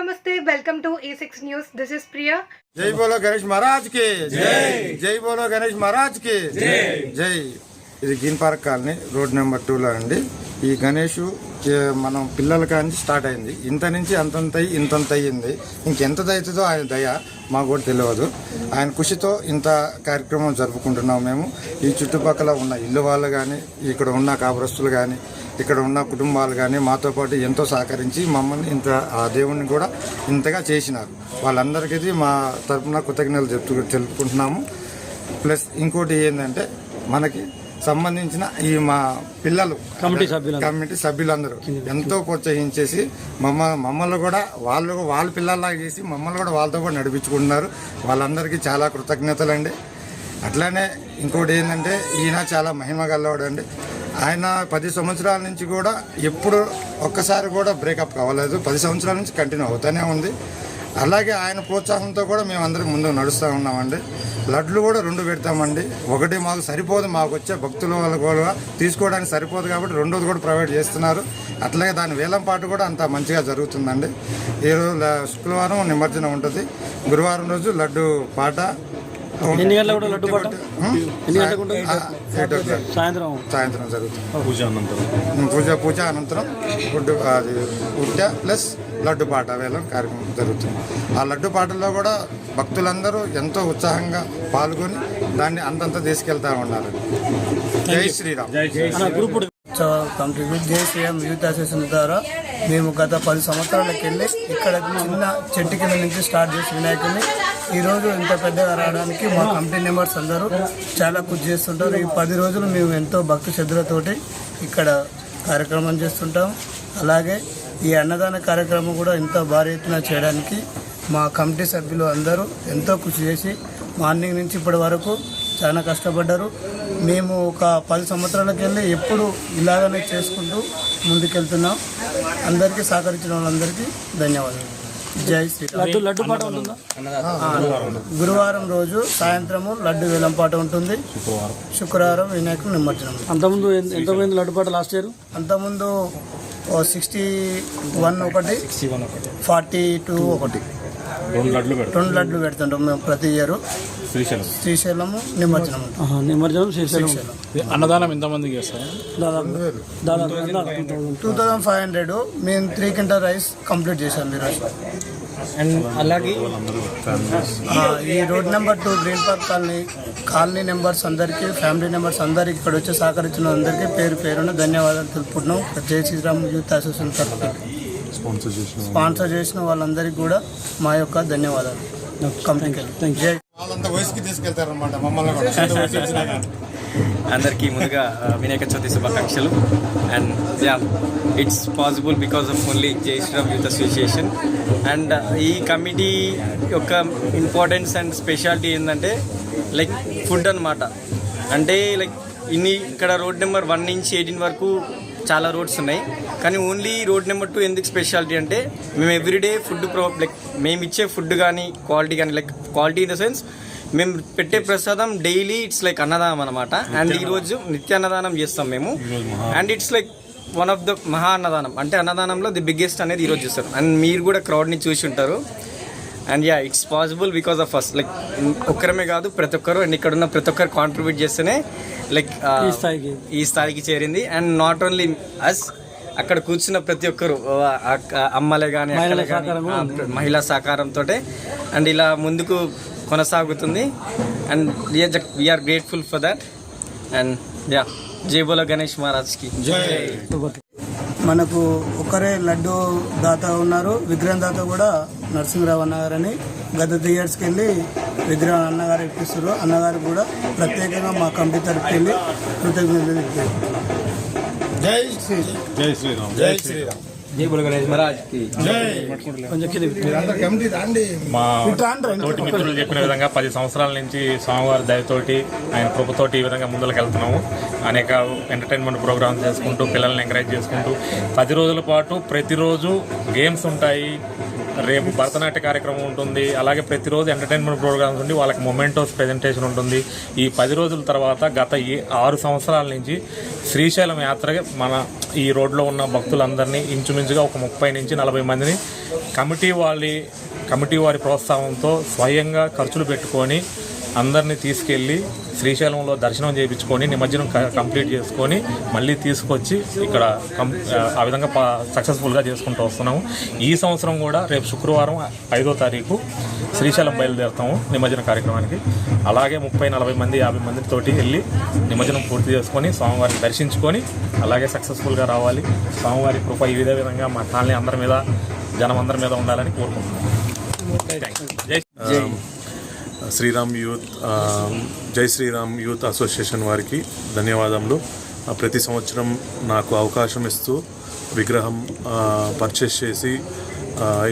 Welcome to A six news. This is Priya జై బోలో గణేష్ మహారాజ్కి. జై. జై బోలో గణేష్ మహారాజ్కి. జై. జై. ఇది green park colony road number టూలో అండి. ఈ గణేష్ మనం పిల్లల కాంచి స్టార్ట్ అయింది. ఇంత నుంచి అంతంత ఇంతంత అయ్యింది ఇంకెంత అవుతుందో ఆయన దయ మాకు కూడా తెలియదు. ఆయన కృషితో ఇంత కార్యక్రమం జరుపుకుంటున్నాం మేము. ఈ చుట్టుపక్కల ఉన్న ఇల్లు వాళ్ళు కానీ ఇక్కడ ఉన్న కాపురస్తులు కానీ ఇక్కడ ఉన్న కుటుంబాలు కానీ మాతో పాటు ఎంతో సహకరించి మమ్మల్ని ఇంత ఆ దేవుణ్ణి కూడా ఇంతగా చేసినారు. వాళ్ళందరికీ మా తరపున కృతజ్ఞతలు చెప్తూ తెలుపుకుంటున్నాము. ప్లస్ ఇంకోటి ఏంటంటే మనకి సంబంధించిన ఈ మా పిల్లలు కమిటీ సభ్యులు కమిటీ సభ్యులందరూ ఎంతో ప్రోత్సహించేసి మమ్మ మమ్మల్ని కూడా వాళ్ళు వాళ్ళ పిల్లల్లాగా చేసి మమ్మల్ని కూడా వాళ్ళతో కూడా నడిపించుకుంటున్నారు. వాళ్ళందరికీ చాలా కృతజ్ఞతలండి. అట్లానే ఇంకోటి ఏంటంటే ఈయన చాలా మహిమ గల్లవాడు అండి ఆయన పది సంవత్సరాల నుంచి కూడా ఎప్పుడు ఒక్కసారి కూడా బ్రేకప్ కావలేదు. పది సంవత్సరాల నుంచి కంటిన్యూ అవుతూనే ఉంది. అలాగే ఆయన ప్రోత్సాహంతో కూడా మేము అందరం ముందుకు నడుస్తూ ఉన్నామండి. లడ్లు కూడా రెండు పెడతామండి. ఒకటి మాకు సరిపోదు మాకు వచ్చే భక్తుల వాళ్ళ కూడా తీసుకోవడానికి సరిపోదు కాబట్టి రెండోది కూడా ప్రొవైడ్ చేస్తున్నారు. అట్లాగే దాని వేలం పాటు కూడా అంత మంచిగా జరుగుతుందండి. ఈరోజు శుక్రవారం నిమజ్జనం ఉంటుంది. గురువారం రోజు లడ్డు పాట. సాయంత్రం. సాయంత్రం జరుగుతుంది. పూజ అనంతరం. పూజ పూజ అనంతరం. ఫుడ్ అది ఉడ్డ ప్లస్ లడ్డు పాట వేలం కార్యక్రమం జరుగుతుంది. ఆ లడ్డు పాటల్లో కూడా భక్తులందరూ ఎంతో ఉత్సాహంగా పాల్గొని దాన్ని అంతంత తీసుకెళ్తా ఉన్నారు. జై శ్రీరామ్. జై శ్రీరామ్. యూత్ అసోసియేషన్ ద్వారా మేము గత పది సంవత్సరాలకు వెళ్ళి ఇక్కడ చిన్న చెట్టు కింద నుంచి స్టార్ట్ చేసి వినాయకుడిని. ఈ రోజు ఇంత పెద్దగా రావడానికి మా కమిటీ మెంబర్స్ అందరూ చాలా కృషి చేస్తుంటారు. ఈ పది రోజులు మేము ఎంతో భక్తి శ్రద్ధలతోటి ఇక్కడ కార్యక్రమం చేస్తుంటాం. అలాగే ఈ అన్నదాన కార్యక్రమం కూడా ఎంతో భారీ ఎత్తున చేయడానికి మా కమిటీ సభ్యులు అందరూ ఎంతో కృషి చేసి మార్నింగ్ నుంచి ఇప్పటి వరకు చాలా కష్టపడ్డారు. మేము ఒక పది సంవత్సరాలకు వెళ్ళి ఎప్పుడు ఇలాగనే చేసుకుంటూ ముందుకెళ్తున్నాం. అందరికీ సహకరించిన వాళ్ళందరికీ ధన్యవాదాలు. జై శ్రీరామ్. గురువారం రోజు సాయంత్రము లడ్డు వేలంపాట ఉంటుంది. శుక్రవారం వినాయకుడు నిమజ్జనం. అంతకుముందు ఎంత ఎంత పోయింది లడ్డు పాట లాస్ట్ ఇయర్? అంతకుముందు సిక్స్టీ వన్ ఒకటి ఫార్టీ టూ ఒకటి. రెండు లడ్లు పెడతాం. రెండు లడ్లు పెడుతుంటాం మేము ప్రతి ఇయర్. శ్రీశైలం. శ్రీశైలము నిమజ్జనం. శ్రీశైలం. అన్నదానం ఎంతమందికి చేస్తారు? దాదాపు టూ థౌజండ్ ఫైవ్ హండ్రెడ్ మేము త్రీ క్వింటల్ రైస్ కంప్లీట్ చేశాం ఈరోజు. అండ్ అలాగే ఆ, ఈ road number two green park colony colony numbers అందరికీ ఫ్యామిలీ నెంబర్స్ అందరికీ ఇక్కడ వచ్చి సహకరించిన అందరికీ పేరు పేరున ధన్యవాదాలు తెలుపుకుంటున్నాం. జై శ్రీరామ్ యూత్ అసోసియేషన్ తరఫున. స్పాన్సర్ చేసిన వాళ్ళందరికీ కూడా మా యొక్క ధన్యవాదాలు. జై. వాళ్ళంతా వయసుకి తీసుకెళ్తారనమాట మమ్మల్ని అందరికీ ముందుగా వినాయక చవితి శుభాకాంక్షలు. And yeah it's possible because of only Jai Sriram youth association and ఈ కమిటీ యొక్క ఇంపార్టెన్స్ అండ్ స్పెషాలిటీ ఏంటంటే లైక్ ఫుడ్ అన్నమాట. అంటే లైక్ ఇన్ని ఇక్కడ రోడ్ నెంబర్ వన్ నుంచి ఎయిటీన్ వరకు చాలా రోడ్స్ ఉన్నాయి. కానీ ఓన్లీ రోడ్ నెంబర్ టూ ఎందుకు స్పెషాలిటీ అంటే మేము ఎవ్రీడే ఫుడ్ ప్రో లైక్ మేము ఇచ్చే ఫుడ్ కానీ క్వాలిటీ కానీ like quality in the sense మేము పెట్టే ప్రసాదం డైలీ ఇట్స్ లైక్ అన్నదానం అనమాట అండ్ ఈరోజు నిత్య అన్నదానం చేస్తాం మేము. And it's like one of the మహా అన్నదానం. అంటే అన్నదానంలో ది బిగ్గెస్ట్ అనేది ఈరోజు చేస్తారు. అండ్ మీరు కూడా క్రౌడ్ని చూసి ఉంటారు. And yeah it's possible because of us like ఒక్కరమే కాదు ప్రతి ఒక్కరు అండ్ ఇక్కడ ఉన్న ప్రతి ఒక్కరు కాంట్రిబ్యూట్ చేస్తేనే లైక్ ఈ స్థాయికి. ఈ స్థాయికి చేరింది. అండ్ నాట్ ఓన్లీ అస్ అక్కడ కూర్చున్న ప్రతి ఒక్కరు అమ్మలే కానీ మహిళా సహకారంతో అండ్ ఇలా ముందుకు కొనసాగుతుంది. And we are grateful for that and yeah జై బోలో గణేష్ మహారాజ్కి. మనకు ఒకరే లడ్డు దాత ఉన్నారు. విగ్రహం దాత కూడా నరసింహరావు అన్నగారని గత త్రీ ఇయర్స్కి వెళ్ళి విగ్రహం అన్నగారు ఇప్పిస్తారు అన్నగారు కూడా ప్రత్యేకంగా మా కమిటీ తరఫుకి వెళ్ళి కృతజ్ఞతలు. జై శ్రీరామ్. జై శ్రీరామ్. జై శ్రీరామ్. జై బోలో గణేష్ మహారాజ్కి జై. కొంచెం కింద మీరంతా కమిటీ రాండి. మా తోటి మిత్రులు చెప్పిన విధంగా పది సంవత్సరాల నుంచి స్వామివారి దయతోటి ఆయన కృపతోటి ఈ విధంగా ముందుకు వెళ్తున్నాము. అనేక ఎంటర్టైన్మెంట్ ప్రోగ్రామ్స్ చేసుకుంటూ పిల్లల్ని ఎంకరేజ్ చేసుకుంటూ పది రోజుల పాటు ప్రతిరోజు గేమ్స్ ఉంటాయి. రేపు భరతనాట్య కార్యక్రమం ఉంటుంది. అలాగే ప్రతిరోజు ఎంటర్టైన్మెంట్ ప్రోగ్రామ్స్ ఉండి వాళ్ళకి మొమెంటోస్ ప్రెజెంటేషన్ ఉంటుంది. ఈ పది రోజుల తర్వాత గత ఈ ఆరు సంవత్సరాల నుంచి శ్రీశైలం యాత్ర మన ఈ రోడ్లో ఉన్న భక్తులందరినీ ఇంచుమించుగా ఒక ముప్పై నుంచి నలభై మందిని కమిటీ వాళ్ళ కమిటీ వారి ప్రోత్సాహంతో స్వయంగా ఖర్చులు పెట్టుకొని అందరినీ తీసుకెళ్ళి శ్రీశైలంలో దర్శనం చేయించుకొని నిమజ్జనం క- కంప్లీట్ చేసుకొని మళ్ళీ తీసుకొచ్చి ఇక్కడ ఆ విధంగా ప- సక్సెస్ఫుల్గా చేసుకుంటూ వస్తున్నాము. ఈ సంవత్సరం కూడా రేపు శుక్రవారం ఐదో తారీఖు శ్రీశైలం బయలుదేరుతాము నిమజ్జన కార్యక్రమానికి. అలాగే ముప్పై నలభై మంది యాభై మంది తోటి వెళ్ళి నిమజ్జనం పూర్తి చేసుకొని స్వామివారిని దర్శించుకొని అలాగే సక్సెస్ఫుల్గా రావాలి. స్వామివారి కృప ఈ విధ విధంగా మా కాలనీ అందరి మీద జనం అందరి మీద ఉండాలని కోరుకుంటున్నాను జై. శ్రీరామ్ యూత్ జై శ్రీరామ్ యూత్ అసోసియేషన్ వారికి ధన్యవాదములు. ప్రతి సంవత్సరం నాకు అవకాశం ఇస్తూ విగ్రహం పర్చేస్ చేసి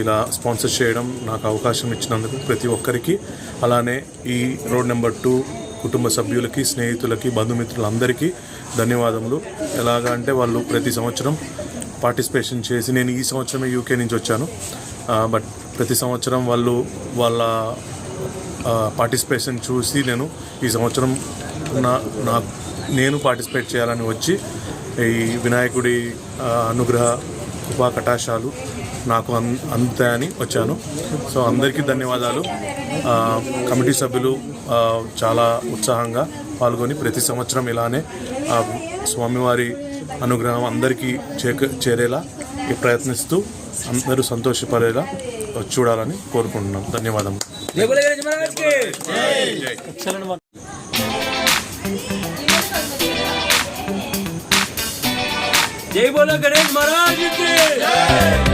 ఇలా స్పాన్సర్ చేయడం నాకు అవకాశం ఇచ్చినందుకు ప్రతి ఒక్కరికి. అలానే ఈ రోడ్ నెంబర్ టూ కుటుంబ సభ్యులకి స్నేహితులకి బంధుమిత్రులందరికీ ధన్యవాదములు. ఎలాగా అంటే వాళ్ళు ప్రతి సంవత్సరం పార్టిసిపేషన్ చేసి నేను ఈ సంవత్సరమే యూకే నుంచి వచ్చాను. బట్ ప్రతి సంవత్సరం వాళ్ళు వాళ్ళ పార్టిసిపేషన్ చూసి నేను ఈ సంవత్సరం నా నా నేను పార్టిసిపేట్ చేయాలని వచ్చి ఈ వినాయకుడి అనుగ్రహ కృపా కటాశాలు నాకు అన్ అందుతాయని వచ్చాను. సో అందరికీ ధన్యవాదాలు. కమిటీ సభ్యులు చాలా ఉత్సాహంగా పాల్గొని ప్రతి సంవత్సరం ఇలానే స్వామివారి అనుగ్రహం అందరికీ చేక చేరేలా ప్రయత్నిస్తూ అందరూ సంతోషపడేలా చూడాలని కోరుకుంటున్నాం. ధన్యవాదములు. जय बोलो गणेश महाराज जय गणेश महाराज की।